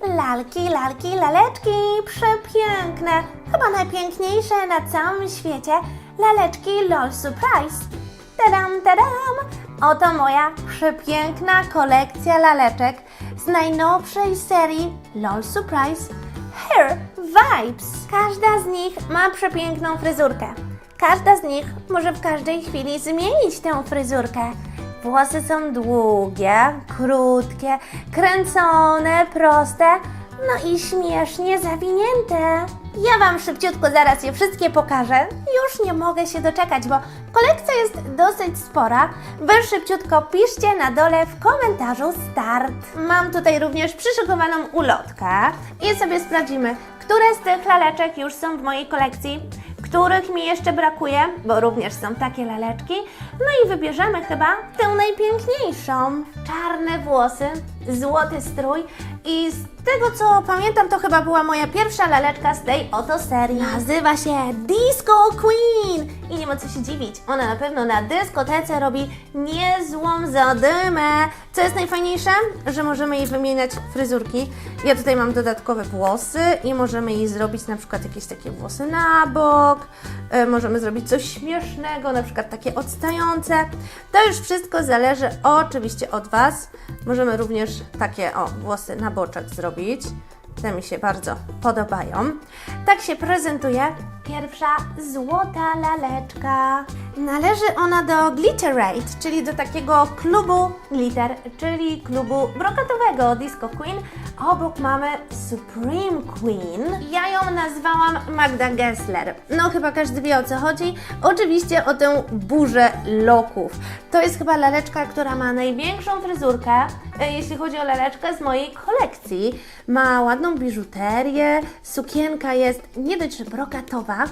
Lalki, lalki, laleczki, przepiękne, chyba najpiękniejsze na całym świecie, laleczki LOL Surprise. Tadam, tadam! Oto moja przepiękna kolekcja laleczek z najnowszej serii LOL Surprise Hair Vibes. Każda z nich ma przepiękną fryzurkę. Każda z nich może w każdej chwili zmienić tę fryzurkę. Włosy są długie, krótkie, kręcone, proste, no i śmiesznie zawinięte. Ja Wam szybciutko zaraz je wszystkie pokażę. Już nie mogę się doczekać, bo kolekcja jest dosyć spora. Wy szybciutko piszcie na dole w komentarzu start. Mam tutaj również przyszykowaną ulotkę i sobie sprawdzimy, które z tych laleczek już są w mojej kolekcji których mi jeszcze brakuje, bo również są takie laleczki. No i wybierzemy chyba tę najpiękniejszą. Czarne włosy, złoty strój i z tego co pamiętam, to chyba była moja pierwsza laleczka z tej oto serii. Nazywa się Disco Queen i nie ma co się dziwić. Ona na pewno na dyskotece robi niezłą zadymę. Co jest najfajniejsze? Że możemy jej wymieniać fryzurki. Ja tutaj mam dodatkowe włosy i możemy jej zrobić na przykład jakieś takie włosy na bok. E, możemy zrobić coś śmiesznego, na przykład takie odstające. To już wszystko zależy oczywiście od Was. Możemy również takie o włosy na boczek zrobić. Te mi się bardzo podobają. Tak się prezentuje pierwsza złota laleczka. Należy ona do Glitterate, czyli do takiego klubu glitter, czyli klubu brokatowego Disco Queen. Obok mamy Supreme Queen. Ja ją nazwałam Magda Gessler. No chyba każdy wie o co chodzi. Oczywiście o tę burzę loków. To jest chyba laleczka, która ma największą fryzurkę, jeśli chodzi o laleczkę z mojej kolekcji. Ma ładną biżuterię, sukienka jest nie dość, że brokatowa,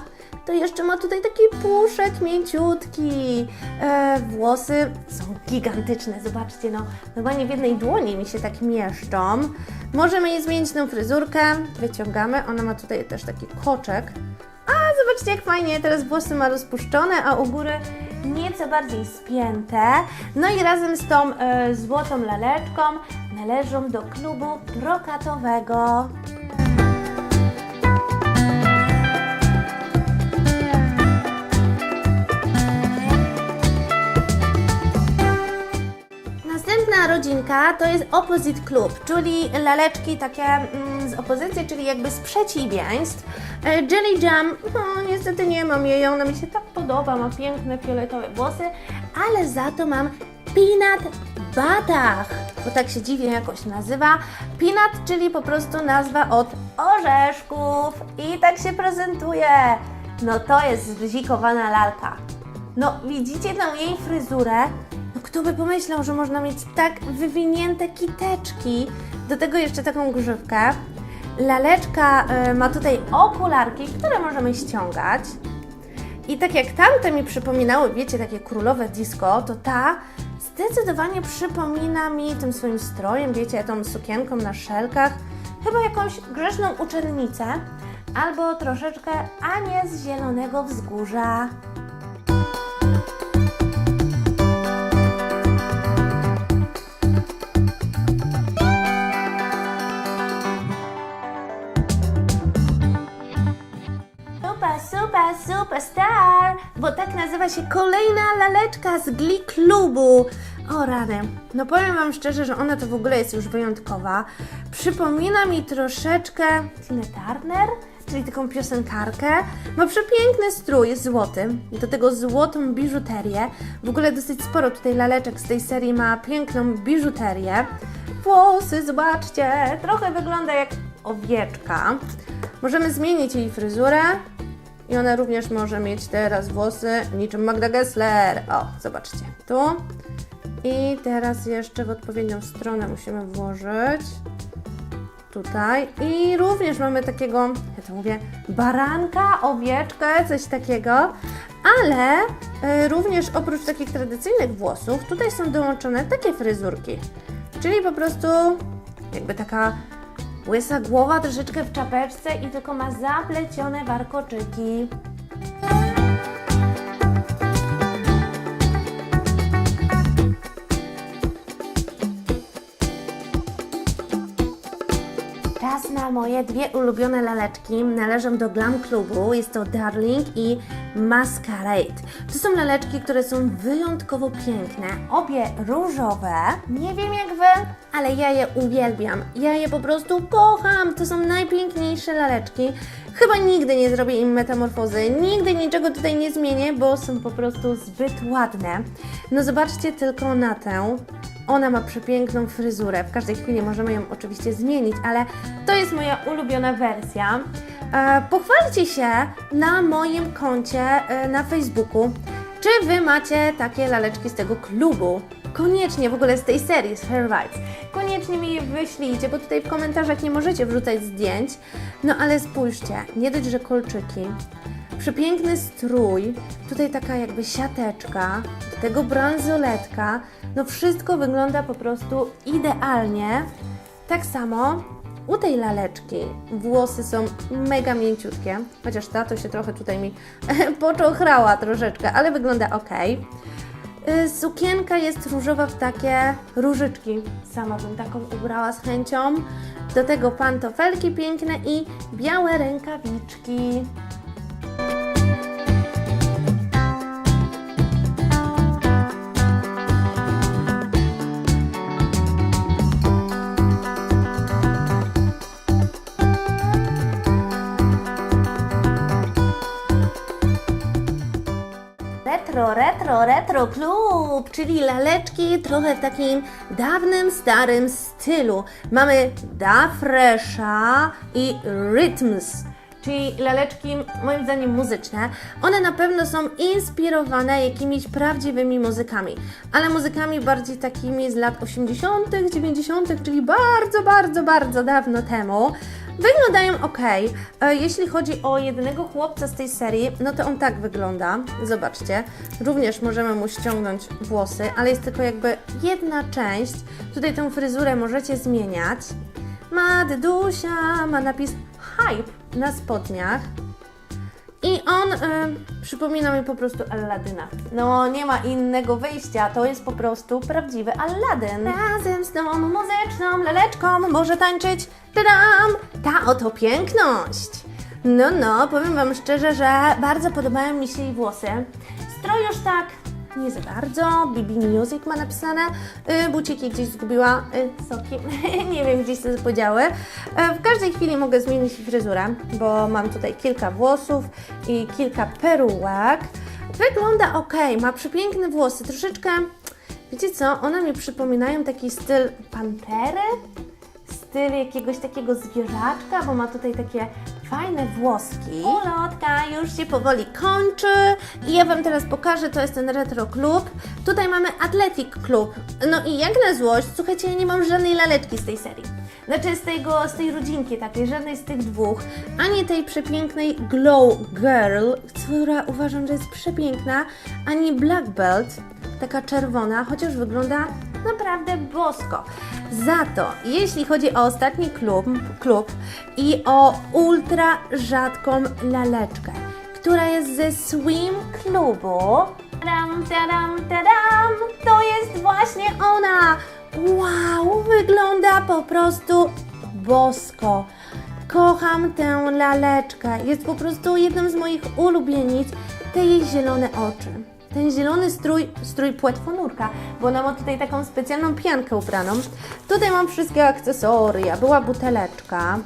to jeszcze ma tutaj taki puszek mięciutki. E, włosy są gigantyczne, zobaczcie, no normalnie w jednej dłoni mi się tak mieszczą. Możemy jej zmienić tą fryzurkę, wyciągamy, ona ma tutaj też taki koczek. A, zobaczcie jak fajnie, teraz włosy ma rozpuszczone, a u góry nieco bardziej spięte. No i razem z tą e, złotą laleczką należą do klubu brokatowego. Rodzinka to jest Opposite Club, czyli laleczki takie mm, z opozycji, czyli jakby z przeciwieństw. E, Jelly Jam, no niestety nie mam jej, ona mi się tak podoba, ma piękne fioletowe włosy, ale za to mam Peanut Butter, bo tak się dziwnie jakoś nazywa. Peanut, czyli po prostu nazwa od orzeszków i tak się prezentuje. No to jest zbzikowana lalka. No widzicie tą jej fryzurę? Kto by pomyślał, że można mieć tak wywinięte kiteczki, do tego jeszcze taką grzywkę. Laleczka y, ma tutaj okularki, które możemy ściągać. I tak jak tamte mi przypominały, wiecie, takie królowe disco, to ta zdecydowanie przypomina mi tym swoim strojem, wiecie, tą sukienką na szelkach, chyba jakąś grzeczną uczennicę, albo troszeczkę Anię z Zielonego Wzgórza. Bo tak nazywa się kolejna laleczka z Glee Klubu. O rany. No powiem Wam szczerze, że ona to w ogóle jest już wyjątkowa. Przypomina mi troszeczkę Tina Turner, czyli taką piosenkarkę. Ma przepiękny strój, złoty. Do tego złotą biżuterię. W ogóle dosyć sporo tutaj laleczek z tej serii ma piękną biżuterię. Włosy, zobaczcie, trochę wygląda jak owieczka. Możemy zmienić jej fryzurę. I ona również może mieć teraz włosy niczym Magda Gessler. O, zobaczcie, tu. I teraz jeszcze w odpowiednią stronę musimy włożyć. Tutaj. I również mamy takiego, ja to mówię, baranka, owieczkę, coś takiego. Ale y, również oprócz takich tradycyjnych włosów, tutaj są dołączone takie fryzurki. Czyli po prostu jakby taka Łysa głowa troszeczkę w czapeczce i tylko ma zaplecione warkoczyki. Moje dwie ulubione laleczki. Należą do Glam Klubu. Jest to Darling i Masquerade. To są laleczki, które są wyjątkowo piękne. Obie różowe. Nie wiem jak wy, ale ja je uwielbiam. Ja je po prostu kocham. To są najpiękniejsze laleczki. Chyba nigdy nie zrobię im metamorfozy, nigdy niczego tutaj nie zmienię, bo są po prostu zbyt ładne. No zobaczcie tylko na tę. Ona ma przepiękną fryzurę. W każdej chwili możemy ją oczywiście zmienić, ale to jest moja ulubiona wersja. E, pochwalcie się na moim koncie e, na Facebooku, czy Wy macie takie laleczki z tego klubu. Koniecznie w ogóle z tej serii, z Hair Vibes. Koniecznie mi je wyślijcie, bo tutaj w komentarzach nie możecie wrzucać zdjęć. No ale spójrzcie, nie dość, że kolczyki, przepiękny strój, tutaj taka jakby siateczka, do tego bransoletka, no wszystko wygląda po prostu idealnie. Tak samo u tej laleczki włosy są mega mięciutkie, chociaż ta to się trochę tutaj mi poczochrała troszeczkę, ale wygląda ok. Sukienka jest różowa w takie różyczki. Sama bym taką ubrała z chęcią. Do tego pantofelki piękne i białe rękawiczki. Retro, klub, czyli laleczki trochę w takim dawnym, starym stylu. Mamy Da Fresha i Rhythms, czyli laleczki moim zdaniem muzyczne. One na pewno są inspirowane jakimiś prawdziwymi muzykami, ale muzykami bardziej takimi z lat 80., 90., czyli bardzo, bardzo, bardzo dawno temu. Wyglądają ok. E, Jeśli chodzi o jednego chłopca z tej serii, no to on tak wygląda. Zobaczcie. Również możemy mu ściągnąć włosy, ale jest tylko jakby jedna część. Tutaj tę fryzurę możecie zmieniać. Ma Dedusia, ma napis Hype na spodniach. I on y, przypomina mi po prostu Aladyna. No, nie ma innego wyjścia, to jest po prostu prawdziwy Aladdin. Razem z tą muzyczną laleczką może tańczyć, tadam, ta oto piękność. No, no, powiem Wam szczerze, że bardzo podobają mi się jej włosy. Strój już tak nie za bardzo. BB Music ma napisane. Yy, buciki gdzieś zgubiła. Yy, soki. nie wiem, gdzieś się podziały. Yy, w każdej chwili mogę zmienić fryzurę, bo mam tutaj kilka włosów i kilka perułek. Wygląda ok, ma przepiękne włosy. Troszeczkę, wiecie co, one mi przypominają taki styl pantery styl jakiegoś takiego zwierzaczka, bo ma tutaj takie fajne włoski. Ulotka już się powoli kończy i ja Wam teraz pokażę, to jest ten Retro Club. Tutaj mamy Athletic Club. No i jak na złość, słuchajcie, ja nie mam żadnej laleczki z tej serii. Znaczy z, tego, z tej rodzinki takiej, żadnej z tych dwóch, ani tej przepięknej Glow Girl, która uważam, że jest przepiękna, ani Black Belt, taka czerwona, chociaż wygląda naprawdę bosko. Za to, jeśli chodzi o ostatni klub, klub i o ultra rzadką laleczkę, która jest ze Swim Klubu. Tadam, tadam, tadam, to jest właśnie ona! Wow, wygląda po prostu bosko. Kocham tę laleczkę. Jest po prostu jedną z moich ulubienic. Te jej zielone oczy. Ten zielony strój, strój płetwonurka, bo ona ma tutaj taką specjalną piankę ubraną. Tutaj mam wszystkie akcesoria, była buteleczka,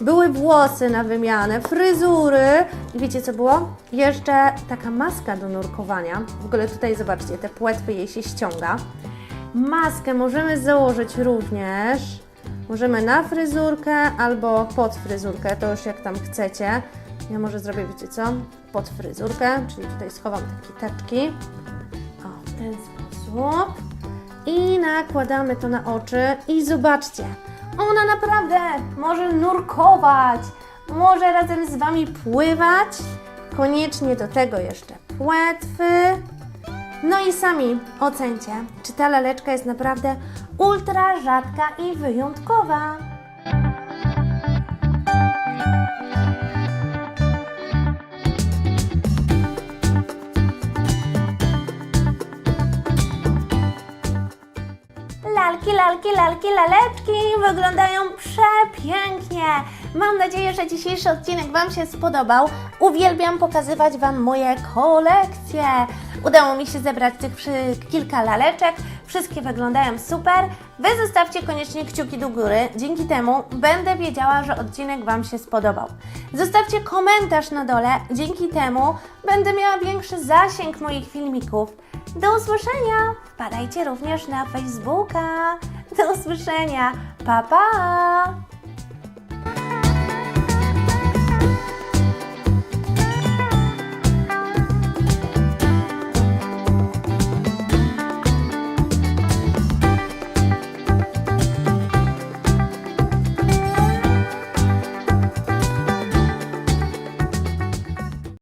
były włosy na wymianę, fryzury i wiecie co było? Jeszcze taka maska do nurkowania. W ogóle tutaj zobaczcie, te płetwy jej się ściąga. Maskę możemy założyć również. Możemy na fryzurkę albo pod fryzurkę, to już jak tam chcecie. Ja może zrobię, wiecie co? Pod fryzurkę, czyli tutaj schowam te kiteczki. O, w ten sposób. I nakładamy to na oczy i zobaczcie, ona naprawdę może nurkować, może razem z Wami pływać. Koniecznie do tego jeszcze płetwy. No i sami ocencie, czy ta laleczka jest naprawdę ultra rzadka i wyjątkowa. Lalki, lalki, laleczki wyglądają prze Przepięknie! Mam nadzieję, że dzisiejszy odcinek Wam się spodobał. Uwielbiam pokazywać Wam moje kolekcje. Udało mi się zebrać tych kilka laleczek. Wszystkie wyglądają super. Wy zostawcie koniecznie kciuki do góry. Dzięki temu będę wiedziała, że odcinek Wam się spodobał. Zostawcie komentarz na dole. Dzięki temu będę miała większy zasięg moich filmików. Do usłyszenia! Wpadajcie również na Facebooka. Do usłyszenia. Pa, pa!